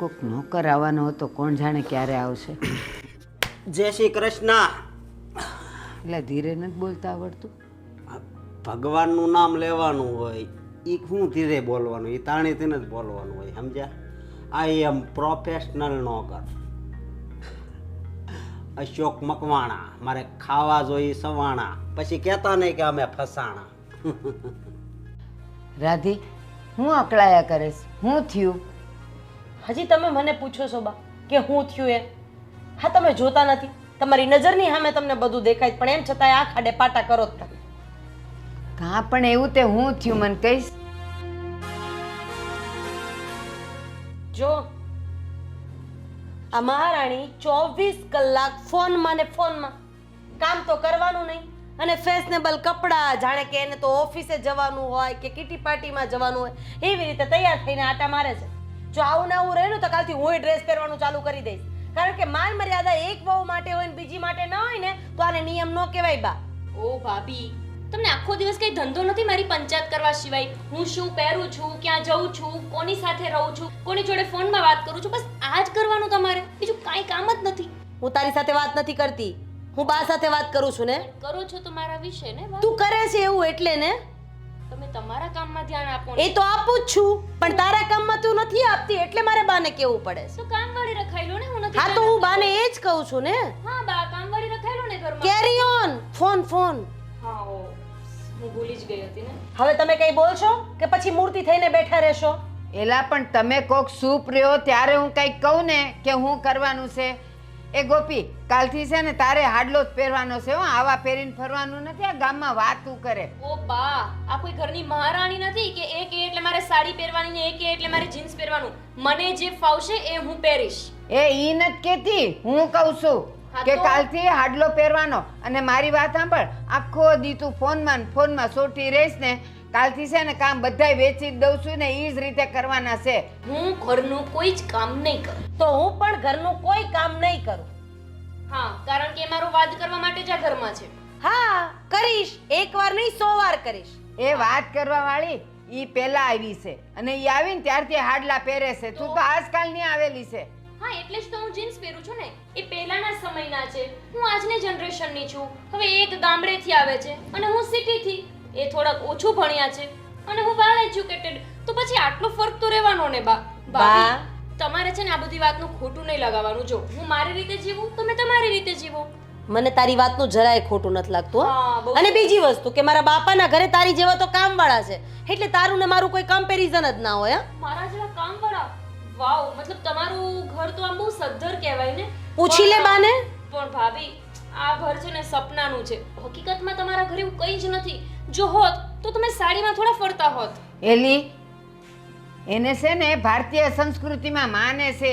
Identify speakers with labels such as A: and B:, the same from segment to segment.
A: કોક નોકર આવવાનો હતો કોણ જાણે ક્યારે આવશે?
B: જય શ્રી કૃષ્ણ.
A: એટલે ધીરે નથી બોલતા આવડતું?
B: ભગવાનનું નામ લેવાનું હોય એ શું ધીરે બોલવાનું એ તાણીથી જ બોલવાનું હોય સમજ્યા? આઈ એમ પ્રોફેશનલ નોકર. અશોક મકવાણા મારે ખાવા જોઈએ સવાણા પછી કહેતા નહીં કે અમે ફસાણા.
A: રાધી હું અકળાયા કરીશ હું થયું?
C: હજી તમે મને પૂછો છો બા કે હું થયું એ હા તમે જોતા નથી. તમારી નજરની સામે તમને બધું દેખાય પણ એમ છતાંય આ ખાડે પાટા કરો જ તમે.
A: હા પણ એવું તે હું થયું મને કહીશ.
C: જો આ મહારાણી ચોવીસ કલાક ફોનમાં ને ફોનમાં કામ તો કરવાનું નહીં અને ફેશનેબલ કપડાં જાણે કે એને તો ઓફિસે જવાનું હોય કે કિટી પાર્ટીમાં જવાનું હોય એવી રીતે તૈયાર થઈને આટા મારે છે. જો આવું ને આવું રહ્યું ને તો કાલથી હું ડ્રેસ પહેરવાનું ચાલુ કરી દઈશ. કારણ કે માન મર્યાદા એક વહુ માટે હોય ને બીજી માટે ન હોય ને તો આને નિયમ ન કહેવાય બા.
D: ઓ ભાભી તમને આખો દિવસ કઈ ધંધો નથી મારી પંચાયત કરવા સિવાય? હું શું પહેરું છું ક્યાં જઉં છું કોની સાથે રહું છું કોની જોડે ફોનમાં વાત કરું છું બસ આ જ કરવાનું તમારે. બીજું કાંઈ કામ જ નથી.
C: હું તારી સાથે વાત નથી કરતી. હું બા સાથે વાત કરું છું ને.
D: કરો છો તો મારા વિશે ને.
C: તું કરે છે એવું એટલે ને?
D: તમે તમારા કામમાં ધ્યાન આપો
C: એ તો આપું જ છું પણ તારા કામમાં તું નથી આપતી એટલે મારે બાને કેવું પડે છે?
D: તો કામવાળી રખાઈ લો ને હું નથી
C: હા તો હું બાને એ જ કહું છું ને.
D: હા બા કામવાળી રખાઈ લો ને ઘરમાં.
C: કેરી ઓન ફોન ફોન
D: હા ઓ હું ભૂલી જ ગઈ હતી ને.
C: હવે તમે કઈ બોલશો કે પછી મૂર્તિ થઈને બેઠા રહેશો?
A: એલા પણ તમે કોક સૂપ રહ્યો ત્યારે હું કંઈક કહું ને કે હું કરવાનું છે. એ ગોપી કાલથી છે ને તારે હાડલો જ પહેરવાનો છે હો. આવા પહેરીને ફરવાનું નથી આ ગામમાં વાતું કરે.
D: ઓ બા આ કોઈ ઘરની મહારાણી નથી કે એ એટલે મારે સાડી પહેરવાની ને એ એટલે મારે જીન્સ પહેરવાનું? મને જે ફાવશે એ હું પહેરીશ.
A: એ ઈ નથી કેતી હું કહું છું કે કાલથી હાડલો પહેરવાનો. અને મારી વાત સાંભળ આખો દી તું ફોનમાં ફોનમાં સોટી રહીશ ને કાલથી છે ને કામ બધાય વેચી જ દઉં છું ને એ જ રીતે કરવાના છે.
D: હું ઘરનું કોઈ જ કામ નહીં કરું.
C: તો હું પણ ઘરનું કોઈ કામ નહીં કરું.
D: હા કારણ કે મારું વાદ કરવા માટે જ આ ઘરમાં છે.
C: હા કરીશ. એક વાર નહીં સો વાર કરીશ.
A: એ વાત કરવા વાળી ઈ પેલા આવી છે. અને ઈ આવીને ત્યારથી હાડલા પહેરે છે. તું? તો આજકાલની આવેલી છે.
D: હા એટલે જ તો હું જીન્સ પહેરું છું ને. એ પહેલાના સમયના છે. હું આજની જનરેશનની છું. હવે એક ગામડેથી આવે છે અને હું સિટીથી એ થોડાક ઓછું ભણ્યા છે અને હું વેલ એજ્યુકેટેડ તો પછી આટલો ફરક તો રહેવાનો ને બા. બા. તમારે છે ને આ બધી વાતનું ખોટું નહીં લગાવવાનું. જો હું મારી રીતે જીવું તમે તમારી રીતે જીવો.
C: મને તારી વાતનું જરાય ખોટું નથી લાગતું અને બીજી વસ્તુ કે મારા બાપાના ઘરે તારી જેવા તો કામવાળા છે. એટલે તારું ને મારું કોઈ કમ્પેરિઝન જ ના હોય
D: મારા જેવા કામવાળા? વાવ મતલબ તમારું ઘર તો આમ બહુ સદ્ધર કહેવાય ને.
C: પૂછી લે બાને.
D: પણ ભાભી આ ઘર છે ને સપનાનું છે. હકીકતમાં તમારા ઘરે એવું કંઈ જ નથી. જો હોત તો તમે સાડીમાં થોડા ફરતા હોત.
A: એલી એને છે ને ભારતીય સંસ્કૃતિમાં માને છે.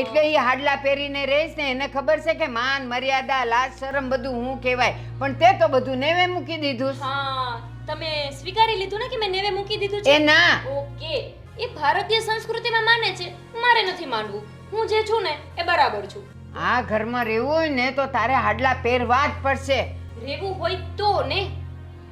A: એટલે એ હાડલા પહેરીને રહીશ ને એને ખબર છે કે માન મર્યાદા લાજ શરમ બધું હું કહેવાય. પણ તે તો બધું નેવે મૂકી દીધું
D: હા તમે સ્વીકારી લીધું ને કે મેં નેવે મૂકી દીધું
A: એ ના.
D: ઓકે. એ ભારતીય સંસ્કૃતિમાં માને છે. મારે નથી માનવું. હું જે છું ને એ બરાબર છું.
A: આ ઘરમાં રહેવું હોય ને તો તારે હાડલા પહેરવા જ પડશે.
D: રહેવું હોય તો ને.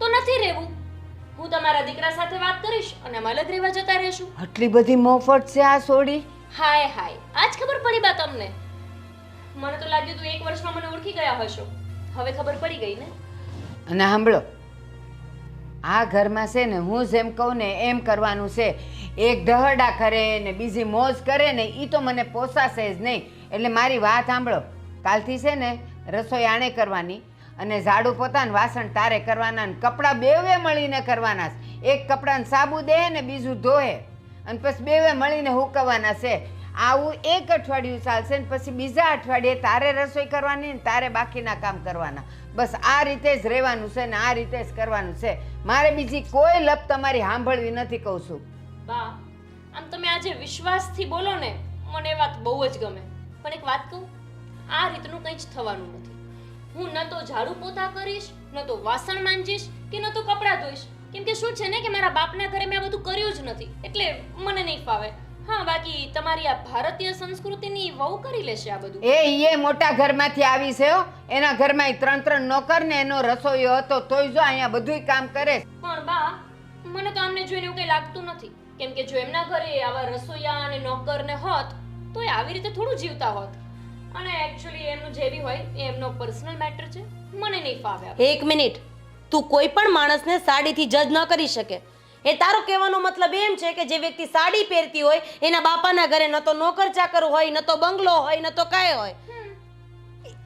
D: તો નથી રહેવું. હું તમારા દીકરા સાથે વાત કરીશ અને મલદ રહેવા જતા રહેશું.
A: આટલી બધી મોફત છે આ સોડી?
D: હાય હાય. આજ ખબર પડી બા તમને? મને તો લાગ્યું તું એક વર્ષમાં મને ઓળખી ગયા હશો. હવે ખબર પડી ગઈ ને?
A: અને સાંભળો આ ઘરમાં છે ને હું જેમ કહું ને એમ કરવાનું છે. એક ડહડા કરે ને બીજી મોજ કરે ને એ તો મને પોસાશે જ નહીં. એટલે મારી વાત સાંભળો. કાલથી છે ને રસોઈ આણે કરવાની. અને ઝાડુ પોતાને વાસણ તારે કરવાના ને કપડાં બેવે મળીને કરવાના છે. એક કપડાને સાબુ દે ને બીજું ધોએ. અને પછી બેવે મળીને હુકવવાના છે. આવું એક અઠવાડિયું ચાલશે ને પછી બીજા અઠવાડિયે તારે રસોઈ કરવાની ને તારે બાકીના કામ કરવાના. બસ આ રીતે જ રહેવાનું છે ને આ રીતે જ કરવાનું છે. મારે બીજી કોઈ લપ તમારી સાંભળવી નથી કહું છું.
D: બા, આમ તમે આજે વિશ્વાસથી બોલો ને, મને વાત બહુ જ ગમે. પણ એક વાત કહું, આ રીતનું કંઈ જ થવાનું નથી. હું ન તો ઝાડુ પોતા કરીશ ન તો વાસણ માંજીશ કે ન તો કપડાં ધોઈશ. કેમ કે શું છે ને કે મારા બાપના ઘરે મેં આ બધું કર્યું જ નથી એટલે મને નહીં ફાવે. હા બાકી તમારી આ ભારતીય સંસ્કૃતિની વહુ કરી લેશે આ બધું.
A: એ એ મોટા ઘરમાંથી આવી છે હો. એના ઘરમાં ત્રણ ત્રણ નોકર ને એનો રસોઈયો હતો તોય જો અહીંયા બધુંય કામ કરે
D: પણ બા મને તો આમને જોઈને એવું કંઈ લાગતું નથી. કેમ કે જો એમના ઘરે આવા રસોઈયા અને નોકર ને હોત
E: તો એ આવી રીતે થોડું જીવતા હોત. અને એકચ્યુઅલી એમનું જે બી હોય એ એમનો પર્સનલ મેટર છે. મને નહીં ફાવે
C: એક મિનિટ. તું કોઈ પણ માણસને સાડીથી જજ ન કરી શકે. એ તારો કહેવાનો મતલબ એમ છે કે જે વ્યક્તિ સાડી પહેરતી હોય એના બાપાના ઘરે ન તો નોકર ચાકર હોય ન તો બંગલો હોય ન તો કાંઈ હોય.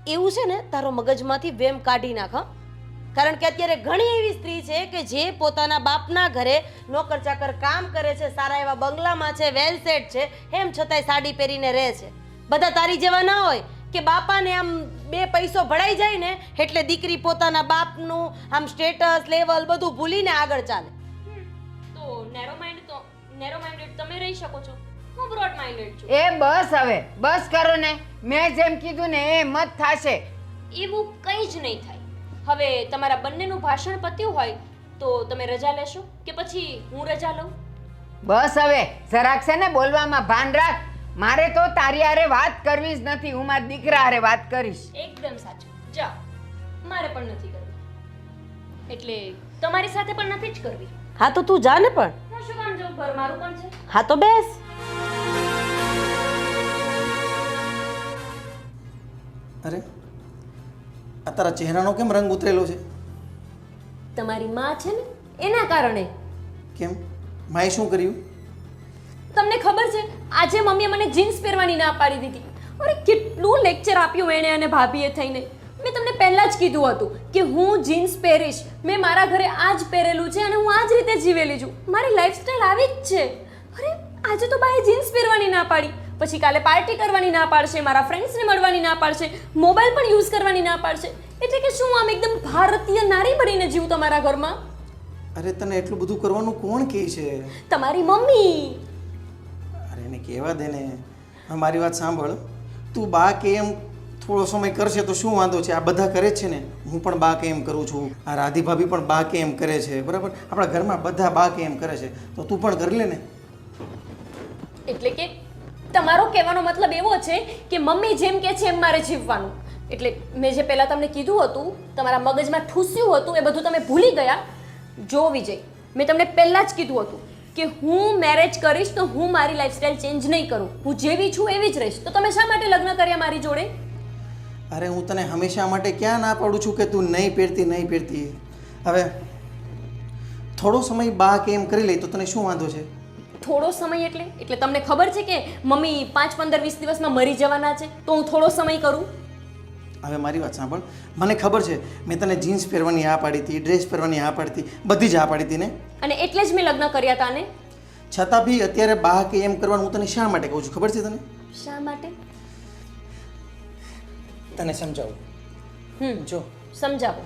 C: એવું છે ને? તારો મગજમાંથી વેમ કાઢી નાખ કારણ કે અત્યારે ઘણી એવી સ્ત્રી છે કે જે પોતાના બાપના ઘરે નોકર ચાકર કામ કરે છે સારા એવા બંગલામાં છે વેલ સેટ છે એમ છતાંય સાડી પહેરીને રહે છે. બધા તારી જેવા ના હોય કે બાપાને આમ બે પૈસો ભળાઈ જાય ને એટલે દીકરી પોતાના બાપનું આમ સ્ટેટસ લેવલ બધું ભૂલીને આગળ ચાલે.
E: તો નેરો માઇન્ડ તો નેરો માઇન્ડેડ તમે રહી શકો છો. હું બ્રોડ માઇન્ડેડ છું.
A: એ બસ હવે બસ કરો ને. મેં જેમ કીધું ને એ મત થશે.
E: એવું કંઈ જ નહીં થાય. હવે તમારા બંનેનું ભાષણ પત્યું હોય તો તમે રજા લેશો કે પછી હું રજા લઉં?
A: બસ હવે જરાક છે ને બોલવામાં ભાન રાખ. મારે તો તારી હારે વાત કરવી જ નથી હું મારા દીકરા હારે વાત કરીશ.
E: એકદમ સાચું. જા. મારે પણ નથી કરવી. એટલે તમારી સાથે પણ નથી જ કરવી.
C: હા તો તું જા ને પણ.
E: હું શું કામ જાઉં? ઘર મારું પણ છે.
C: હા તો બેસ.
F: અરે આ તારા ચહેરાનો કેમ રંગ ઉતરેલો છે?
E: તમારી માં છે ને એના કારણે.
F: કેમ? માએ શું કર્યું?
D: તમને ખબર છે આજે મમ્મીએ મને જીન્સ પહેરવાની ના પાડી દીધી. અરે કેટલું લેક્ચર આપ્યું એણે અને ભાભીએ થઈને. મેં તમને પહેલાં જ કીધું હતું કે હું જીન્સ પહેરીશ. મેં મારા ઘરે આ જ પહેરેલું છે અને હું આ જ રીતે જીવેલી છું. મારી લાઈફસ્ટાઈલ આવી જ છે. અરે આજે તો બાએ જીન્સ પહેરવાની ના પાડી. પછી કાલે પાર્ટી કરવાની ના પાડશે મારા ફ્રેન્ડ્સને મળવાની ના પાડશે મોબાઈલ પણ યુઝ કરવાની ના પાડશે. એટલે કે શું આમ એકદમ ભારતીય નારી બનીને જીવું તમારા ઘરમાં?
F: અરે તને એટલું બધું કરવાનું કોણ કહે છે?
D: તમારી મમ્મી.
F: અરે એને કહેવા દે ને. મારી વાત સાંભળ. તું બા કે એમ થોડો સમય કરશે તો શું વાંધો છે? આ બધા કરે જ છે ને. હું પણ બા કે એમ કરું છું. આ રાધી ભાભી પણ બા કે એમ કરે છે. બરાબર? આપણા ઘરમાં બધા બા કે એમ કરે છે. તો તું પણ કરી લે ને.
D: એટલે કે તમારો કહેવાનો મતલબ એવો છે કે મમ્મી જેમ કે છે એમ મારે જીવવાનું. એટલે મેં જે પહેલાં તમને કીધું હતું, તમારા મગજમાં ઠૂસ્યું હતું, એ બધું તમે ભૂલી ગયા. જો વિજય, મેં તમને પહેલાં જ કીધું હતું. કે હું મેરેજ કરીશ તો હું મારી લાઈફસ્ટાઈલ ચેન્જ નહીં કરું. હું જેવી છું એવી જ રહીશ. તો તમે શા માટે લગ્ન કર્યા મારી જોડે?
F: અરે હું તને હંમેશા માટે ક્યાં ના પાડું છું કે તું નહીં પહેરતી નહીં પહેરતી? હવે થોડો સમય બા કે એમ કરી લે તો તને શું વાંધો છે?
D: થોડો સમય એટલે? એટલે તમને ખબર છે કે મમ્મી પાંચ પંદર વીસ દિવસમાં મરી જવાના છે? તો હું થોડો સમય કરું?
F: હવે મારી વાત સાંભળ. મને ખબર છે મેં તને જીન્સ પહેરવાની આ પાડી હતી ડ્રેસ પહેરવાની આ પાડી હતી બધી જ આ પાડી હતી ને?
D: અને એટલે જ મેં લગ્ન કર્યા હતા ને?
F: છતાં બી અત્યારે બા કે એમ કરવાનું હું તને શા માટે કહું છું? ખબર છે તને?
D: શા માટે?
F: તને સમજાવું?
D: હમ.
F: જો.
D: સમજાવો.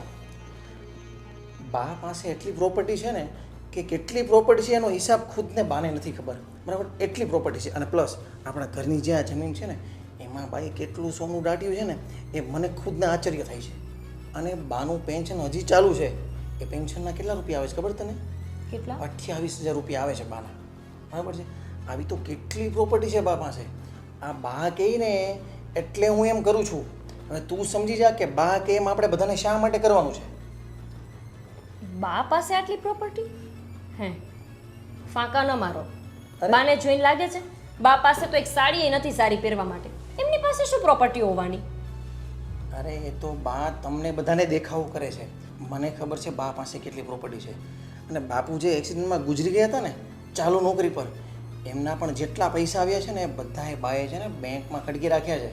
F: બા પાસે એટલી પ્રોપર્ટી છે ને કે કેટલી પ્રોપર્ટી છે એનો હિસાબ ખુદને બાને નથી ખબર. બરાબર? એટલી પ્રોપર્ટી છે. અને પ્લસ આપણા ઘરની જે આ જમીન છે ને એમાં બાએ કેટલું સોનું દાટ્યું છે ને એ મને ખુદને આશ્ચર્ય થાય છે. અને બાનું પેન્શન હજી ચાલુ છે. એ પેન્શનના કેટલા રૂપિયા આવે છે ખબર તને?
D: કેટલા?
F: અઠ્યાવીસ હજાર રૂપિયા આવે છે બાના. બરાબર છે? આવી તો કેટલી પ્રોપર્ટી છે બા પાસે? આ બા કહે ને એટલે હું એમ કરું છું. હવે તું સમજી જા કે બા કે એમ આપણે બધાને શા માટે કરવાનું છે?
D: બા પાસે આટલી પ્રોપર્ટી હે ફાંકા ન મારો. બાને જોઈને લાગે છે બા પાસે તો એક સાડી નથી સારી પહેરવા માટે. એમની પાસે શું પ્રોપર્ટી હોવાની?
F: અરે એ તો બા તમને બધાને દેખાવું કરે છે. મને ખબર છે બા પાસે કેટલી પ્રોપર્ટી છે. અને બાપુ જે એક્સિડન્ટમાં ગુજરી ગયા હતા ને ચાલુ નોકરી પર એમના પણ જેટલા પૈસા આવ્યા છે ને એ બધાએ બાએ છે ને બેંકમાં ખડકી રાખ્યા છે.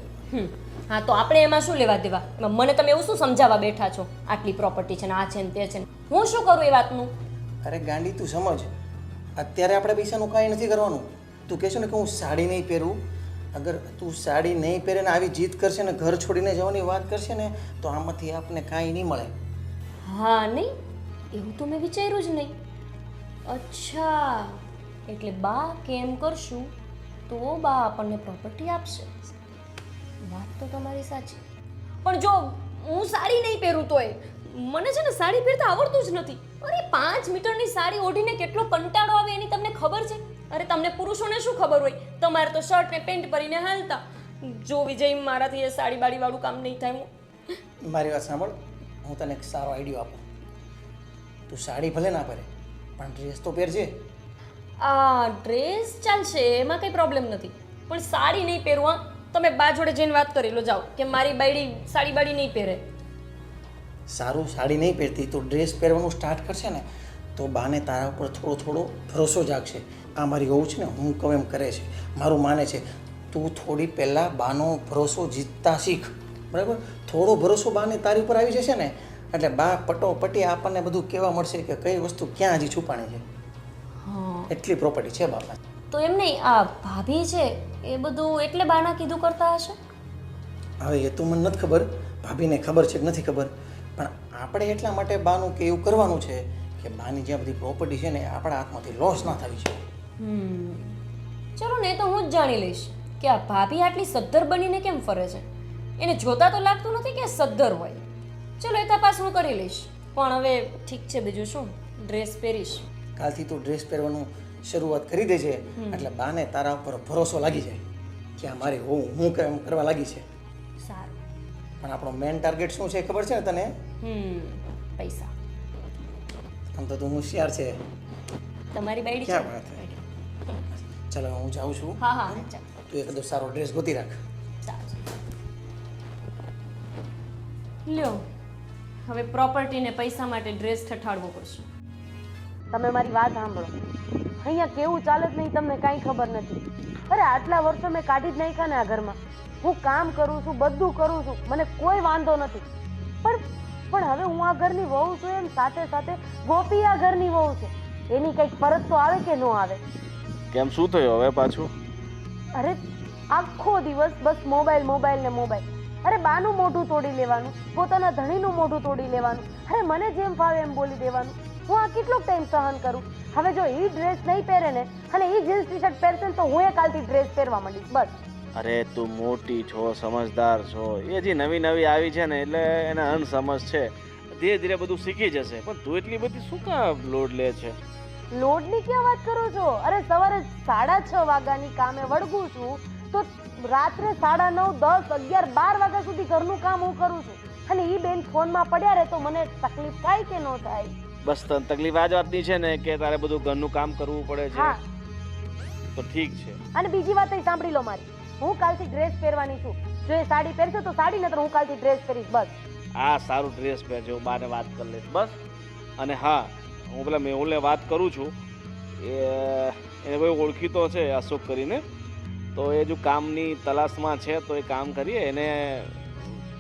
D: હા તો આપણે એમાં શું લેવા દેવા? એમાં મને તમે એવું શું સમજાવવા બેઠા છો? આટલી પ્રોપર્ટી છે ને આ છે ને તે છે ને. હું શું કરું એ વાતનું?
F: અરે ગાંડી તું સમજ. અત્યારે આપણે પૈસાનું કાંઈ નથી કરવાનું. તું કહેશો ને કે હું સાડી નહીં પહેરું અગર તું સાડી નહીં પહેરે ને આવી જીત કરશે ને ઘર છોડીને જવાની વાત કરશે ને, તો આમાંથી આપને કાંઈ નહીં મળે.
D: હા, નહીં? એવું તો મેં વિચાર્યું જ નહીં. અચ્છા, એટલે બા કેમ કરશું? તો બા આપણને પ્રોપર્ટી આપશે. વાત તો તમારી સાચી. પણ જો, હું સાડી નહીં પહેરું તોય. મને છે ને સાડી પહેરતા આવડતું જ નથી. અરે પાંચ મીટરની સાડી ઓઢીને કેટલો કંટાળો આવે એની તમને ખબર છે? અરે તમને પુરુષોને શું ખબર હોય? તમારે તો શર્ટ ને પેન્ટ પહેરીને હાલતા. જો વિજય મારાથી એ સાડી બાડી વાળું કામ નહીં થાય. હું
F: મારી વાત સાંભળ હું તને એક સારો આઈડિયો આપું. તું સાડી ભલે ના પહેરે પણ ડ્રેસ તો પહેરજે.
D: આ ડ્રેસ ચાલશે એમાં કંઈ પ્રોબ્લેમ નથી.
G: પણ સાડી નહીં પહેરવું તમે બા જોડે જઈને વાત કરી લો જાઓ કે મારી બાયડી સાડી બાડી નહીં પહેરે.
F: સારું સાડી નહીં પહેરતી તો ડ્રેસ પહેરવાનું સ્ટાર્ટ કરશે ને તો બાને તારા ઉપર થોડો થોડો ભરોસો જાગશે. આ મારી વહુ છે ને હું કહું એમ કરે છે. મારું માને છે તું થોડી પહેલાં બાનો ભરોસો જીતતા શીખ. બરાબર? થોડો ભરોસો બાને તારી ઉપર આવી જશે ને એટલે બા પટો પટી આપણને બધું કહેવા મળશે કે કઈ વસ્તુ ક્યાં હજી છુપાણી છે.
G: હા.
F: એટલી પ્રોપર્ટી છે બાપા.
G: તો એમ નહીં આ ભાભી છે એ બધું એટલે બાના કીધું કરતા હશે?
F: હવે એ તો મને નથી ખબર. ભાભીને ખબર છે કે નથી ખબર? આપણે એટલા માટે બાનું કે એવું કરવાનું છે કે બાની જ્યાં બધી પ્રોપર્ટી છે ને આપણા હાથમાંથી લોસ ના થવી છે.
G: હમ. ચલો ને એ તો હું જ જાણી લઈશ કે આ ભાભી આટલી સદ્ધર બનીને કેમ ફરે છે? એને જોતા તો લાગતું નથી કે સદ્ધર હોય. ચલો એ તપાસ હું કરી લઈશ. પણ હવે ઠીક છે બીજું શું? ડ્રેસ પહેરીશ.
F: કાલથી તું ડ્રેસ પહેરવાનું શરૂઆત કરી દેજે. એટલે બાને તારા ઉપર ભરોસો લાગી જાય. કે આ મારી હું હું કેમ કરવા લાગી છે? પણ આપણો મેઇન ટાર્ગેટ શું છે ખબર છે ને તને?
G: પૈસા.
F: આમ તો તું હોશિયાર છે.
G: તમારી બાઈડી
F: ક્યાં
G: છે?
F: વાત ચાલો હું જાઉં છું.
G: હા હા ચાલો
F: તું એકદમ સારો ડ્રેસ ગોતી રાખ.
G: લ્યો હવે પ્રોપર્ટી ને પૈસા માટે ડ્રેસ ઠઠાડવો પડશે.
C: તમે મારી વાત સાંભળો. અહીંયા કેવું ચાલે જ નહીં તમને કાંઈ ખબર નથી. અરે આટલા વર્ષો મેં કાઢી જ નાખ્યા ને આ ઘરમાં. હું કામ કરું છું બધું કરું છું મને કોઈ વાંધો નથી. પણ પણ હવે હું આ ઘરની વહુ છું એમ સાથે સાથે ગોપી આ ઘરની વહુ છે. એની કંઈક ફરજ તો આવે કે ન આવે?
H: કેમ શું થયું હવે પાછું?
C: અરે આખો દિવસ બસ મોબાઈલ મોબાઈલ ને મોબાઈલ. અરે બાનું મોઢું તોડી લેવાનું પોતાના ધણીનું મોઢું તોડી લેવાનું. અરે મને જેમ ફાવે એમ બોલી દેવાનું. હું આ કેટલો ટાઈમ સહન કરું? હવે જો એ ડ્રેસ નહીં પહેરે ને અને એ જીન્સ ટી શર્ટ પહેરશે ને તો હું એ કાલથી ડ્રેસ પહેરવા માંડીશ બસ.
H: અરે તું મોટી છો સમજદાર છો. એ જે નવી નવી આવી છે ને એટલે એને અનસમજ છે. ધીરે ધીરે બધું શીખી જશે. પણ તું એટલી બધી શું કામ લોડ લે છે?
C: લોડની ક્યાં વાત કરો છો? અરે સવારે સાડા છ વાગ્યાની કામે વળગું છું તો રાત્રે સાડા નવ દસ અગિયાર બાર વાગ્યા સુધી ઘરનું કામ હું કરું છું. અને એ બેન ફોનમાં પડ્યા રહે તો મને તકલીફ થાય કે ન થાય?
H: બસ તને તકલીફ આ જ વાતની છે ને કે તારે બધું ઘરનું કામ કરવું પડે છે. તો ઠીક છે.
C: અને બીજી વાત એ સાંભળી લો મારી. હું કાલથી ડ્રેસ પહેરવાની છું. જો એ સાડી પહેરશો તો સાડી નતર હું કાલથી ડ્રેસ પહેરીશ બસ.
H: આ સારું ડ્રેસ પહેરજો હું બાને વાત કરી લઈશ બસ. અને હા હું પેલા મેહુલને વાત કરું છું. એ એને કોઈ ઓળખીતો છે અશોક કરીને. તો એ જો કામની તલાશમાં છે તો એ કામ કરીએ. એને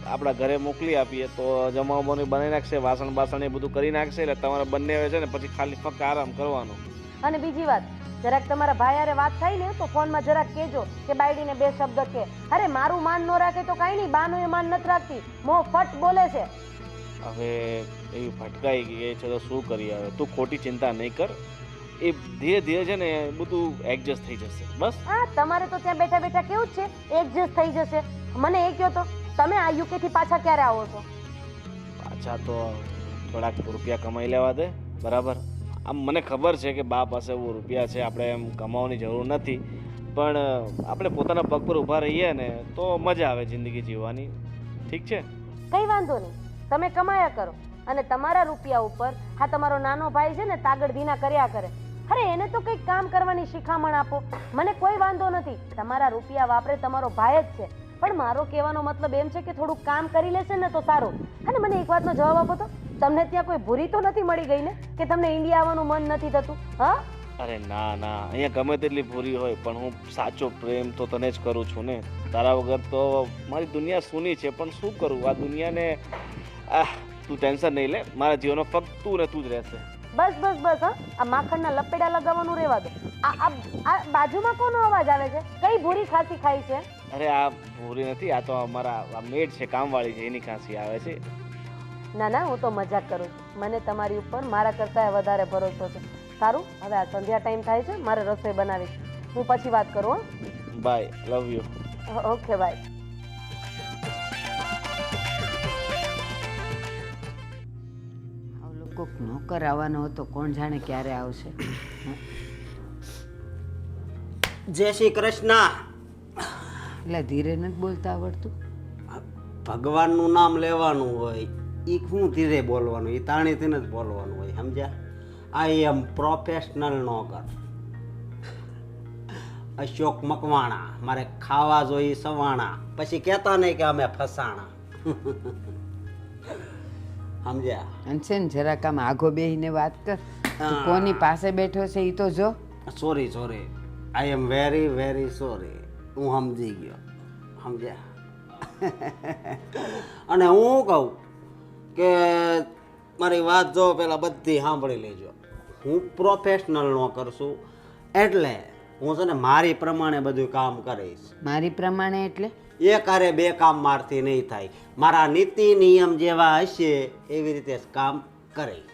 H: આપણા ઘરે મોકલી આપીએ. તો જમાવવાનું બનાવી નાખશે વાસણ બાસણ એ બધું કરી નાખશે. એટલે તમારે બંને છે ને પછી ખાલી ફક્ત આરામ કરવાનો.
C: અને બીજી વાત જરાક તમારા ભાઈ હારે વાત થાય ને તો ફોનમાં જરાક કહેજો કે બાયડીને બે શબ્દ કે. અરે મારું માન ન રાખે તો કાંઈ નહીં બાનું એ માન નથી રાખતી. મો ફટ બોલે છે.
H: હવે એવી ભટકાઈ ગઈ છે તો શું કરીએ હવે? તું ખોટી ચિંતા નહીં કર. એ ધીરે ધીરે છે ને બધું એડજસ્ટ થઈ જશે. બસ.
C: હા તમારે તો ત્યાં બેઠા બેઠા કેવું છે? એડજસ્ટ થઈ જશે. મને એ કહો તો તમે આ યુકે થી પાછા ક્યારે આવો છો?
H: પાછા તો થોડાક રૂપિયા કમાઈ લેવા દે. બરાબર? આમ મને ખબર છે કે બા પાસે એવું રૂપિયા છે, આપણે એમ કમાવાની જરૂર નથી. પણ આપણે પોતાના પગ પર ઊભા રહીએ ને, તો મજા આવે જિંદગી જીવવાની. ઠીક છે?
C: કઈ વાંધો નહીં. તમે કમાયા કરો. અને તમારા રૂપિયા ઉપર, હા, તમારો નાનો ભાઈ છે ને, તાગડ ધીના કર્યા કરે. અરે, એને તો કંઈક કામ કરવાની શિખામણ આપો. મને કોઈ વાંધો નથી. તમારા રૂપિયા વાપરે તમારો ભાઈ જ છે. પણ મારો કહેવાનો મતલબ એમ છે કે થોડુંક કામ કરી લેશે ને તો સારું. અને મને એક વાતનો જવાબ આપો તો. તમને ત્યાં કોઈ ભૂરી તો નથી મળી ગઈ ને? કે તમને ઇન્ડિયા આવવાનું મન નથી થતું? હા?
H: અરે ના ના. અહીંયા ગમે તેટલી ભૂરી હોય પણ હું સાચો પ્રેમ તો તને જ કરું છું ને. તારા વગર તો મારી દુનિયા સૂની છે પણ શું કરું? આ દુનિયાને આ તું ટેન્શન નહીં લે. મારા જીવનમાં ફક્ત તું ને તું જ રહેશે.
C: બસ બસ બસ હા. આ માખણના લપેડા લગાવવાનું રહેવા દો. આ આ આ બાજુમાં કોનો અવાજ આવે છે? કઈ ભૂરી ખાંસી ખાઈ છે?
H: અરે આ ભૂરી નથી આ તો અમારા આ મેડ છે કામવાળી છે એની ખાંસી આવે છે.
C: ના ના હું તો મજાક કરું છું. મને તમારી ઉપર મારા કરતાં વધારે ભરોસો છે. સારું હવે આ સંધ્યા ટાઈમ થાય છે મારે રસોઈ બનાવી હું પછી વાત કરું
H: bye love you
C: okay bye
A: કોક લોકો નોકર આવવાનો હતો કોણ જાણે ક્યારે આવશે?
B: જય શ્રી કૃષ્ણ.
A: એટલે ધીરે નથી બોલતા આવડતું?
B: ભગવાનનું નામ લેવાનું હોય. એ શું ધીરે બોલવાનું એ તાણીથી જ બોલવાનું હોય સમજ્યા? આઈ એમ પ્રોફેશનલ નોકર અશોક મકવાણા મારે ખાવા જોઈએ સવાણા. પછી કહેતા નહીં કે અમે ફસાણા. સમજ્યા?
A: અને છે ને જરાક આમ આઘો બેહીને વાત કર. કોની પાસે બેઠો છે એ તો જો.
B: Sorry sorry I am very very sorry હું સમજી ગયો. સમજ્યા? અને હું કહું કે મારી વાત જો પહેલાં બધી સાંભળી લેજો. હું પ્રોફેશનલ નો કરશું એટલે હું છે ને મારી પ્રમાણે બધું કામ કરીશ.
A: મારી પ્રમાણે એટલે?
B: એક હારે બે કામ મારથી નહીં થાય. મારા નીતિ નિયમ જેવા હશે એવી રીતે કામ કરીશ